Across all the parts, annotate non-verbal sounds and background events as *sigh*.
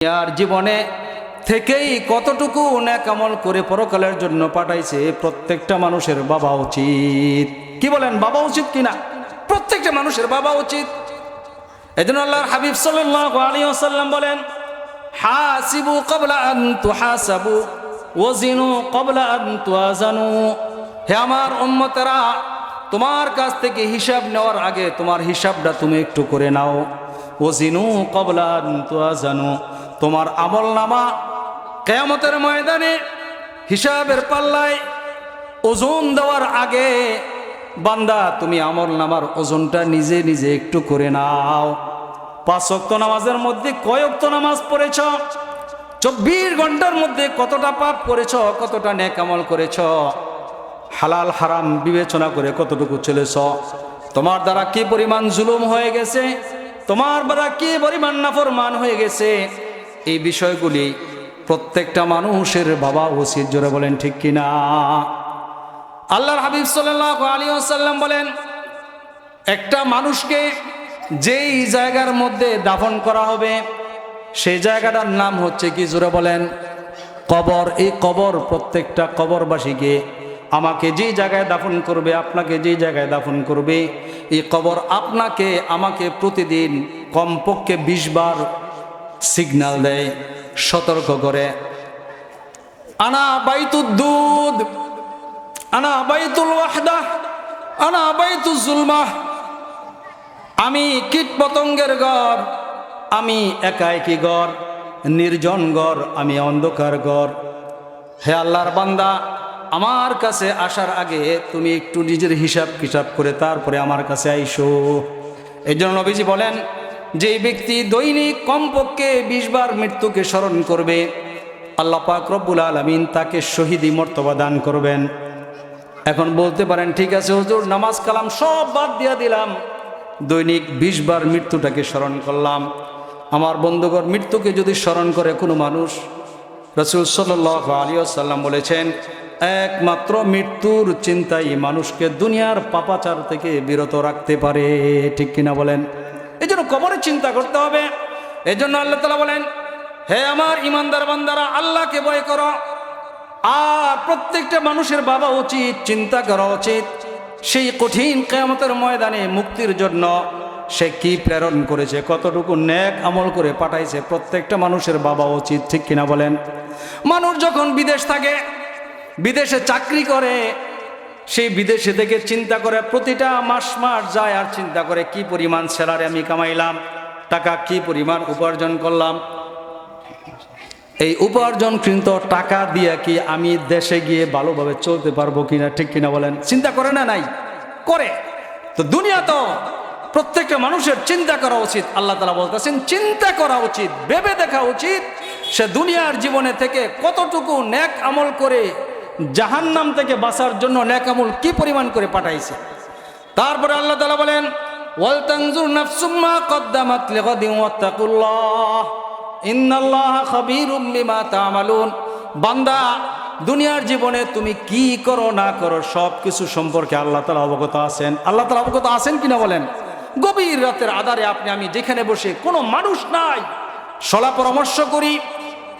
আর জীবনে থেকেই কতটুকু ন্যাকামল করে পরকালের জন্য পাঠাইছে প্রত্যেকটা মানুষের বাবা উচিত। কি বলেন, বাবা উচিত কিনা প্রত্যেকটা মানুষের বাবা উচিত। এই জন্য আল্লাহর হাবিব সাল্লাল্লাহু আলাইহি ওয়াসাল্লাম বলেন, হাসিবু ক্বাবলা আন তুহাসাবু ওয়াজিনু ক্বাবলা আন তুয়াজানু হে আমার উম্মতেরা, তোমার কাছ থেকে হিসাব নেওয়ার আগে তোমার হিসাবটা তুমি একটু করে নাও। ওজিনু ক্বাবলা আন তুয়াজানু তোমার আমল নামা কেয়ামতের ময়দানে হিসাবের পাল্লায় ওজন দেওয়ার আগে বান্দা, তুমি আমল নামার ওজনটা নিজে নিজে একটু করে নাও। পাঁচ অক্ত নামাজের মধ্যে কয় অক্ত নামাজ পড়েছ? চব্বিশ ঘণ্টার মধ্যে কতটা পাপ করেছ, কতটা নেক আমল করেছ? হালাল, হারাম বিবেচনা করে কতটুকু চলেছ? তোমার দ্বারা কি পরিমাণ জুলুম হয়ে গেছে? তোমার দ্বারা কি পরিমাণ নাফরমান হয়ে গেছে? এই বিষয়গুলি প্রত্যেকটা মানুষের বাবা উচিত, জোরে বলেন ঠিক কিনা? আল্লাহর হাবিব সাল্লাল্লাহু আলাইহি ওয়াসাল্লাম বলেন, একটা মানুষকে যেই জায়গার মধ্যে দাফন করা হবে, সেই জায়গাটার নাম হচ্ছে কি, জোরে বলেন, কবর। এই কবর প্রত্যেকটা কবরবাসীকে আমাকে যে জায়গায় দাফন করবে, আপনাকে যে জায়গায় দাফন করবে, এই কবর আপনাকে, আমাকে প্রতিদিন কমপক্ষে বিশ বার সিগন্যাল দেয়, সতর্ক করে। আনা বাইতুদ দুধ, আনা বাইতুল ওয়াহদা, আনা বাইতুল জুলমা। আমি কীট পতঙ্গের ঘর, আমি একা একই ঘর, নির্জন ঘর, আমি অন্ধকার ঘর। হে আল্লাহর বান্দা, আমার কাছে আসার আগে তুমি একটু নিজের হিসাব কিসাব করে তারপরে আমার কাছে আইসো। এই জন্য নবীজি বলেন যে ব্যক্তি দৈনিক কমপক্ষে বিশ বার মৃত্যুকে স্মরণ করবে, আল্লাহ পাক রব্বুল আলমিন তাকে শহীদি মর্তবা দান করবেন। এখন বলতে পারেন, ঠিক আছে হুজুর, নামাজ কালাম সব বাদ দিয়া দিলাম। দৈনিক বিশ বার মৃত্যুটাকে স্মরণ করলাম। আমার বন্ধুগর মৃত্যুকে যদি স্মরণ করে কোনো মানুষ, রসুল সাল্লাহ আলিয়াল্লাম বলেছেন, একমাত্র মৃত্যুর চিন্তাই মানুষকে দুনিয়ার পাপাচার থেকে বিরত রাখতে পারে। ঠিক কিনা বলেন? এই জন্য কবরের চিন্তা করতে হবে। এই জন্য আল্লাহ তালা বলেন, হে আমার ইমানদার বান্দারা, আল্লাহকে ভয় করো। আর প্রত্যেকটা মানুষের বাবা উচিত, চিন্তা করা উচিত। সেই কঠিন কেয়ামতের ময়দানে মুক্তির জন্য সে কি প্রেরণ করেছে, কতটুকু ন্যাক আমল করে পাঠাইছে, প্রত্যেকটা মানুষের বাবা উচিত, ঠিক কিনা বলেন? মানুষ যখন বিদেশ থাকে, বিদেশে চাকরি করে সেই বিদেশে থেকে চিন্তা করে প্রতিটা মাস মাস যায় আর চিন্তা করে কি পরিমাণ স্যালারি আমি কামাইলাম, টাকা কি পরিমাণ উপার্জন করলাম। এই উপার্জন কিন্তু টাকা দিয়ে কি আমি দেশে গিয়ে ভালোভাবে চলতে পারব কিনা, ঠিক কিনা বলেন? চিন্তা করে না নাই? করে। তো দুনিয়া তো প্রত্যেকটা মানুষের চিন্তা করা উচিত, আল্লাহ তালা বলতেছেন, চিন্তা করা উচিত, ভেবে দেখা উচিত, সে দুনিয়ার জীবনে থেকে কতটুকু ন্যাক আমল করে জাহান্নাম থেকে বাঁচার জন্য ন্যাক আমল কি পরিমাণ করে পাঠাইছে? তারপরে আল্লাহ তালা বলেন ওয়াল তানজুর নাফসুম্মা কদ্দামাত লিগাদিন ওয়াত্তাকুল্লাহ। ইন্নাল্লাহ খাবীরুম বিমা তা'মালুন। বান্দা, দুনিয়ার জীবনে তুমি কি করো, না করো সব কিছু সম্পর্কে আল্লাহ তালা অবগত আছেন। আল্লাহ তালা অবগত আছেন কিনা বলেন? গভীর রাতের আধারে আপনি, আমি যেখানে বসে কোনো মানুষ নাই। সলা পরামর্শ করি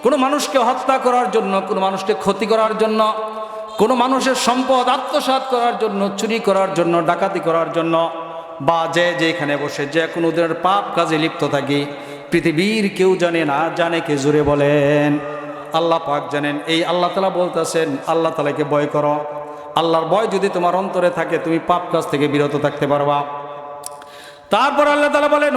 কোনো মানুষকে হত্যা করার জন্য, কোনো মানুষকে ক্ষতি করার জন্য, কোনো মানুষের সম্পদ আত্মসাৎ করার জন্য, চুরি করার জন্য, ডাকাতি করার জন্য, বা যে যেখানে বসে যে কোনো দিনের পাপ কাজে লিপ্ত থাকি, পৃথিবীর কেউ জানে না, জানে কে জুড়ে বলেন। আল্লাহ পাক জানেন। এই আল্লাহ তালা বলতেছেন, আল্লাহ তালাকে ভয় করো। আল্লাহর ভয় যদি তোমার অন্তরে থাকে, তুমি পাপ কাজ থেকে বিরত থাকতে পারবা। তারপর আল্লাহ তালা বলেন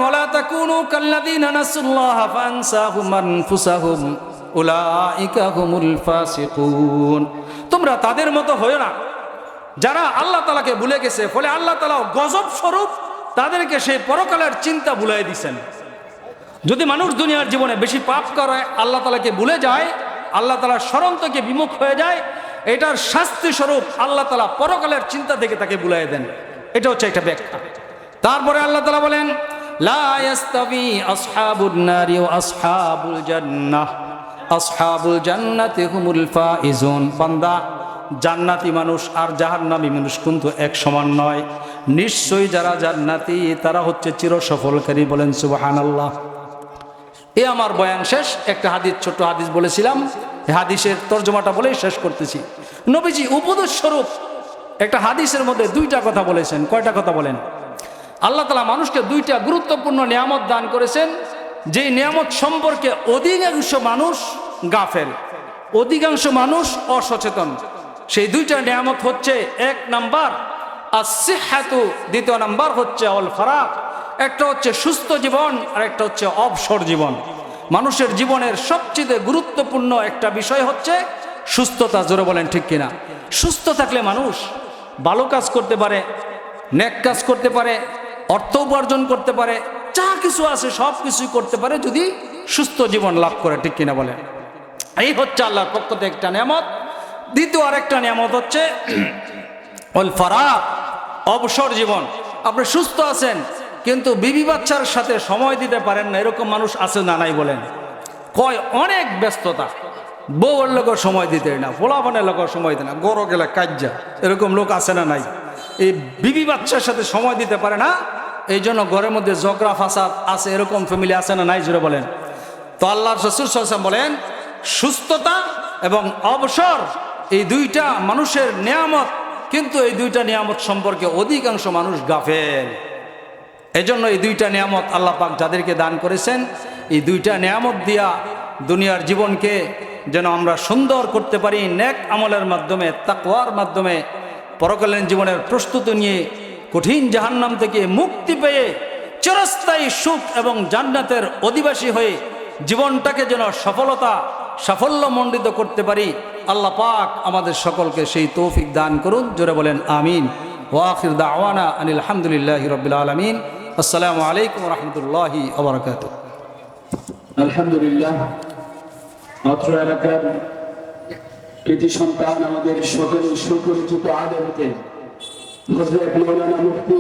তোমরা তাদের মতো হয়ো না। যারা আল্লাহ তালাকে ভুলে গেছে, ফলে আল্লাহ তালা গজব স্বরূপ তাদেরকে সেই পরকালের চিন্তা ভুলাই দিছেন। যদি মানুষ দুনিয়ার জীবনে বেশি পাপ করে, আল্লাহ তালাকে ভুলে যায়, আল্লাহ তালার স্মরণ থেকে বিমুখ হয়ে যায়, এটার শাস্তি স্বরূপ আল্লাহ তালা পরকালের চিন্তা থেকে তাকে বুলাই দেন। এটা হচ্ছে একটা ব্যাখ্যা। তারপরে আল্লাহ তালা বলেন, লা আসহাবুন নারি ওয়া আসহাবুল জান্নাহ। আসহাবুল জান্নাতি হুমুল ফাইজুন। বান্দা, জান্নাতি মানুষ আর জাহান্নামী মানুষ কিন্তু এক সমান নয়। নিশ্চয়ই যারা জান্নাতি, তারা হচ্ছে চির সফলকারী বলেন সুবহানাল্লাহ। এ আমার বয়ান শেষ। একটা হাদিস, ছোট্ট হাদিস বলেছিলাম। হাদিসের তর্জমাটা বলেই শেষ করতেছি। নবীজি উপদেশ স্বরূপ একটা হাদিসের মধ্যে দুইটা কথা বলেছেন। কয়টা কথা বলেন? আল্লাহ তালা মানুষকে দুইটা গুরুত্বপূর্ণ নিয়ামত দান করেছেন। যেই নিয়ামত সম্পর্কে অধিকাংশ মানুষ গাফেল। অধিকাংশ মানুষ অসচেতন। সেই দুইটা নিয়ামত হচ্ছে এক নাম্বার আসিহাতু দ্বিতীয় নাম্বার হচ্ছে অল ফারাক একটা হচ্ছে সুস্থ জীবন আর একটা হচ্ছে অবসর জীবন। মানুষের জীবনের সবচেয়ে গুরুত্বপূর্ণ একটা বিষয় হচ্ছে সুস্থতা, জোরে বলেন ঠিক কিনা? সুস্থ থাকলে মানুষ ভালো কাজ করতে পারে, নেক কাজ করতে পারে, অর্থ উপার্জন করতে পারে, যা কিছু আছে সব কিছুই করতে পারে যদি সুস্থ জীবন লাভ করে, ঠিক কিনা বলেন? এই হচ্ছে আল্লাহর পক্ষ থেকে একটা নিয়ামত। দ্বিতীয় আরেকটা নিয়ামত হচ্ছে *clears throat* অল ফারা অবসর জীবন। আপনি সুস্থ আছেন, কিন্তু বিবি বাচ্চার সাথে সময় দিতে পারেন না, এরকম মানুষ আছে না নাই বলেন। কয়, অনেক ব্যস্ততা। বউর লোকের সময় দিতে না ফোলাফানের লোকের সময় দেয় না, গরো গেলে কাজ্যা এরকম লোক আছে না নাই। এই বিবি বাচ্চার সাথে সময় দিতে পারে না, এই জন্য ঘরের মধ্যে জগরা ফাসাদ আছে, এরকম ফ্যামিলি আছে না নাই জুড়ে বলেন। তো আল্লাহ সাল্লাম বলেন সুস্থতা এবং অবসর, এই দুইটা মানুষের নিয়ামত, কিন্তু এই দুইটা নিয়ামত সম্পর্কে অধিকাংশ মানুষ গাফেল। এজন্য এই দুইটা নিয়ামত আল্লাহ পাক যাদেরকে দান করেছেন, এই দুইটা নিয়ামত দিয়া দুনিয়ার জীবনকে যেন আমরা সুন্দর করতে পারি, নেক আমলের মাধ্যমে, তাকওয়ার মাধ্যমে, পরকালীন জীবনের প্রস্তুতি নিয়ে কঠিন জাহান্নাম থেকে মুক্তি পেয়ে চিরস্থায়ী সুখ এবং জান্নাতের অধিবাসী হয়ে জীবনটাকে যেন সফলতা সাফল্যমণ্ডিত করতে পারি, আল্লাহ পাক আমাদের সকলকে সেই তৌফিক দান করুন। জোরে বলেন, আমিন। ওয়াখির দাওয়ানা আনিল আলহামদুলিল্লাহ রবিল আলমিন। আসসালামু আলাইকুম রহমতুল্লাহি আবরকাত আলহামদুলিল্লাহ এলাকার কৃতি সন্তান আমাদের সকলের সুপরিচিত আদর হতেন মুফতি